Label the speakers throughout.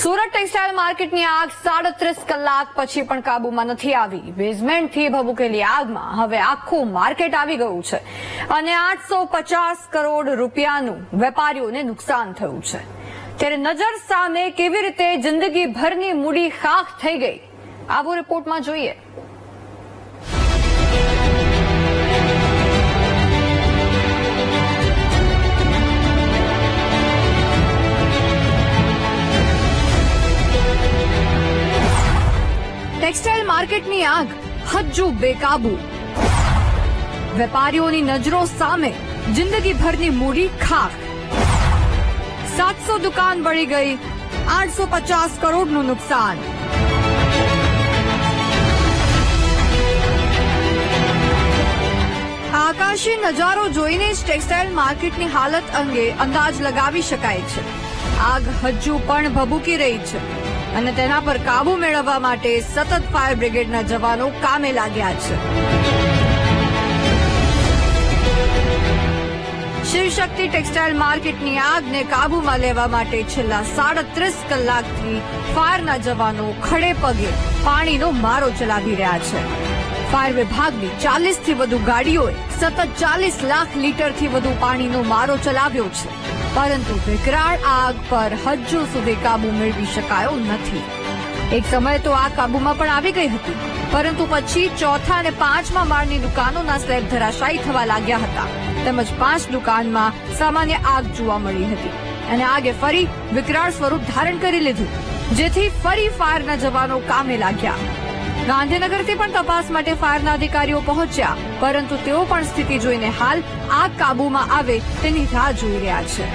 Speaker 1: Surat textile માર્કેટની આગ સાડત્રીસ કલાક પછી પણ કાબુમાં નથી આવી. બેઝમેન્ટથી ભભૂકેલી આગમાં હવે આખું માર્કેટ આવી ગયું છે અને આઠસો પચાસ કરોડ રૂપિયાનું વેપારીઓને નુકસાન થયું છે. ત્યારે નજર સામે કેવી રીતે જિંદગીભરની મૂડી ખાખ થઈ ગઈ? આવો રિપોર્ટમાં જોઈએ. ટેક્સટાઇલ માર્કેટની આગ હજુ બેકાબુ. વેપારીઓની નજરો સામે જિંદગીભરની મૂડી ખાખ. સાતસો દુકાન બળી ગઈ, આઠસો પચાસ કરોડનું નુકસાન. આકાશી નજારો જોઈને જ ટેક્સટાઇલ માર્કેટની હાલત અંગે અંદાજ લગાવી શકાય છે. આગ હજુ પણ ભભૂકી રહી છે. અને તેના પર કાબુ મેળવવા માટે સતત ફાયર બ્રિગેડના જવાનો કામે લાગ્યા છે. શિવશક્તિ ટેક્સટાઇલ માર્કેટની આગને કાબૂમાં લેવા માટે છેલ્લા સાડત્રીસ કલાકથી ફાયરના જવાનો ખડે પગે પાણીનો મારો ચલાવી રહ્યા છે. ફાયર વિભાગની ચાલીસથી વધુ ગાડીઓએ સતત ચાલીસ લાખ લીટરથી વધુ પાણીનો મારો ચલાવ્યો છે. પરંતુ વિકરાળ આગ પર હજુ સુધી કાબુ મેળવી શકાયો નથી. એક સમયે તો આ કાબુમાં પણ આવી ગઈ હતી, પરંતુ પછી ચોથા અને પાંચમા માળની દુકાનોના સ્લેબ ધરાશાયી થવા લાગ્યા હતા. તેમજ પાંચ દુકાનમાં સામાન્ય આગ જોવા મળી હતી. અને આગે ફરી વિકરાળ સ્વરૂપ ધારણ કરી લીધું, જેથી ફરી ફાયરના જવાનો કામે લાગ્યા. ગાંધીનગરથી પણ તપાસ માટે ફાયરના અધિકારીઓ પહોંચ્યા પરંતુ તેઓ પણ સ્થિતિ જોઈને હાલ આગ કાબુમાં આવે તેની રાહ જોઈ રહ્યા છે.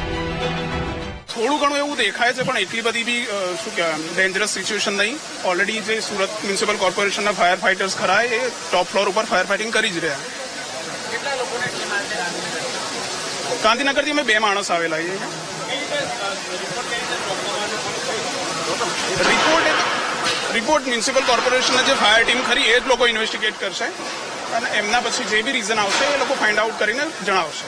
Speaker 2: થોડું ઘણું એવું દેખાય છે પણ એટલી બધી બી શું કહેવાય ડેન્જરસ સિચ્યુએશન નહીં. ઓલરેડી જે સુરત મ્યુનિસિપલ કોર્પોરેશનના ફાયર ફાઇટર્સ ખરા એ ટોપ ફ્લોર ઉપર ફાયર ફાઇટિંગ કરી જ રહ્યા. ગાંધીનગરથી અમે બે માણસ આવેલા છીએ. રિપોર્ટ રિપોર્ટ મ્યુનિસિપલ કોર્પોરેશનના જે ફાયર ટીમ ખરી, એ જ લોકો ઇન્વેસ્ટિગેટ કરશે. અને એમના પછી જે બી રીઝન આવશે, એ લોકો ફાઇન્ડ આઉટ કરીને જણાવશે.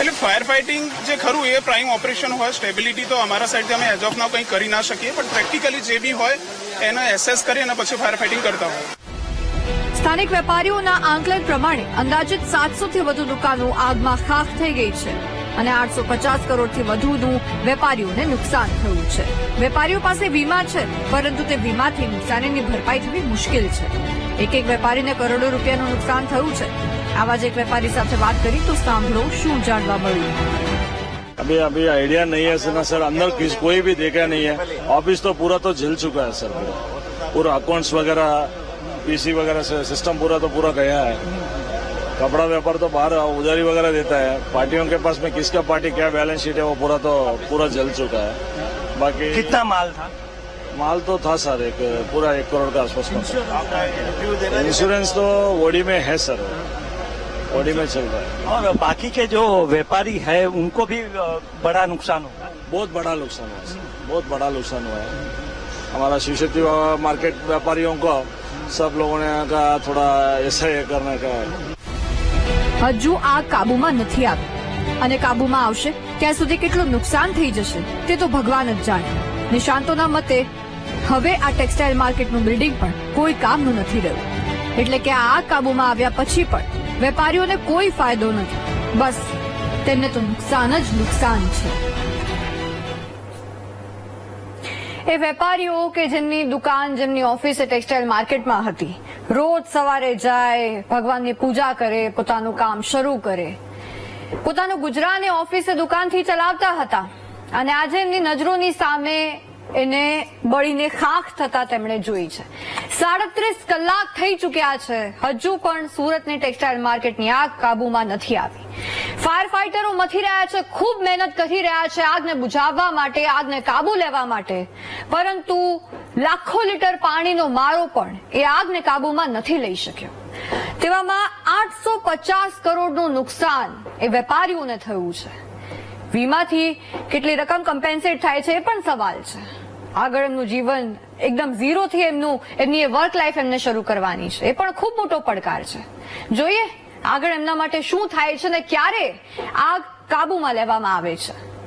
Speaker 2: એટલે ફાયર ફાઇટિંગ જે ખરું, એ પ્રાઇમ ઓપરેશન હોય સ્ટેબિલિટી તો અમારા સાઈડથી અમે એઝ ઓફ નાવ કંઈ કરી ના શકીએ, પણ પ્રેક્ટિકલી જે બી હોય, એને એસેસ કરી અને પછી ફાયર ફાઇટિંગ કરતા હોય.
Speaker 1: સ્થાનિક વેપારીઓના આંકલન પ્રમાણે અંદાજિત સાતસો થી વધુ દુકાનો આગમાં ખાખ થઈ ગઈ છે. અને આઠસો પચાસ કરોડથી વધુનું વેપારીઓને નુકસાન થયું છે વેપારીઓ પાસે વીમા છે પરંતુ તે વીમાથી નુકસાનીની ભરપાઈ થવી મુશ્કેલ છે એક એક વેપારીને કરોડો રૂપિયાનું નુકસાન થયું છે આવા જ એક વેપારી સાથે વાત કરી તો સાંભળો શું જાણવા મળ્યું
Speaker 3: अभी अभी आइडिया नहीं है सर ना सर अंदर किस कोई भी देखा नहीं है ऑफिस तो पूरा तो जल चुका है सर पूरा पूरा अकाउंट्स वगैरह पीसी वगैरह से सिस्टम पूरा तो पूरा गया है कपड़ा व्यापार तो बाहर उधारी वगैरह देता है। पार्टियों के पास में किसका पार्टी क्या बैलेंस शीट है वो पूरा तो पूरा जल चुका है। बाकी
Speaker 4: कितना माल था?
Speaker 3: माल तो था सर एक पूरा एक करोड़ का आसपास का इंश्योरेंस तो ओडी में है सर। ओडी में चल रहा है।
Speaker 4: और बाकी के जो व्यापारी है उनको भी बड़ा नुकसान होगा।
Speaker 3: बहुत बड़ा नुकसान हुआ है। बहुत बड़ा नुकसान हुआ है। हमारा शिव शक्ति मार्केट व्यापारियों को सब लोगों ने का थोड़ा ऐसा करने का
Speaker 1: હજુ આગ કાબુમાં નથી આવી. અને કાબુમાં આવશે ત્યાં સુધી કેટલું નુકસાન થઈ જશે તે તો ભગવાન જ જાણે. નિશાંતોના મતે, હવે આ ટેક્સટાઇલ માર્કેટનું બિલ્ડિંગ પણ કોઈ કામનું નથી રહ્યું. એટલે કે આ આગ કાબુમાં આવ્યા પછી પણ વેપારીઓને કોઈ ફાયદો નથી. બસ, તેમને તો નુકસાન જ નુકસાન છે. એ વેપારીઓ કે જેમની દુકાન, જેમની ઓફિસ એ ટેક્સટાઇલ માર્કેટમાં હતી રોજ સવારે જાય, ભગવાનની પૂજા કરે, પોતાનું કામ શરૂ કરે. પોતાનું ગુજરાન ઓફિસે દુકાનથી ચલાવતા હતા. અને આજે એમની નજરોની સામે એને બળીને ખાખ થતા તેમણે જોઈ છે. સાડત્રીસ કલાક થઈ ચૂક્યા છે. હજુ પણ સુરતની ટેક્સટાઇલ માર્કેટની આગ કાબુમાં નથી આવી. ફાયર ફાઇટરો મથી રહ્યા છે, ખૂબ મહેનત કરી રહ્યા છે આગને બુઝાવવા માટે, આગને કાબુ લેવા માટે. પરંતુ લાખો લીટર પાણીનો મારો પણ એ આગને કાબુમાં નથી લઈ શક્યો. તેવામાં આઠસો પચાસ કરોડનું નુકસાન એ વેપારીઓને થયું છે. વીમાથી કેટલી રકમ કમ્પેન્સેટ થાય છે એ પણ સવાલ છે. આગળ એમનું જીવન એકદમ ઝીરોથી એમનું, એમની વર્ક લાઈફ એમને શરૂ કરવાની છે. એ પણ ખૂબ મોટો પડકાર છે. જોઈએ આગળ એમના માટે શું થાય છે ને ક્યારે આગ કાબુમાં લેવામાં આવે છે.